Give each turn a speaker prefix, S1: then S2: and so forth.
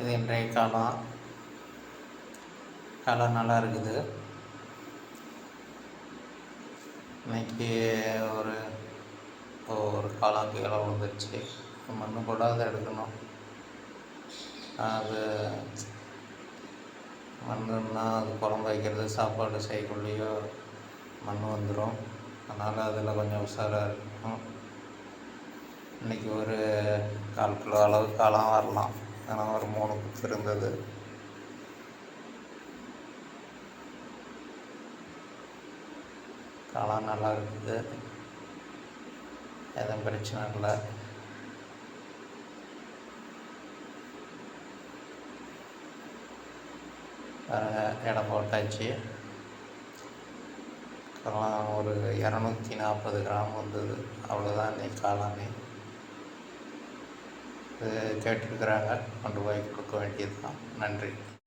S1: இது இன்றைய காலம் காலம் நல்லா இருக்குது. இன்னைக்கு ஒரு ஒரு காலம் கீழே விழுந்துருச்சு மண்ணு கூட அதை எடுக்கணும். அது மண்ணுன்னா அது குழம்பு வைக்கிறது சாப்பாடு செய்யக்குள்ளேயோ மண் வந்துடும் அதனால் அதில் கொஞ்சம் உஷாராக இருக்கணும். இன்றைக்கி ஒரு கால் கிலோ அளவு காலம் வரலாம். ஏன்னா ஒரு மூணு குத்து இருந்தது காளான் நல்லா இருக்குது. எதுவும் பிரச்சனை இல்லை. இடம் போட்டாச்சு. காளான் ஒரு இரநூத்தி நாற்பது கிராம் வந்தது. அவ்வளோதான் இன்னைக்கு காளானே கேட்டிருக்கிறாங்க கொண்டு போய் கொடுக்க வேண்டியது தான் நன்றி.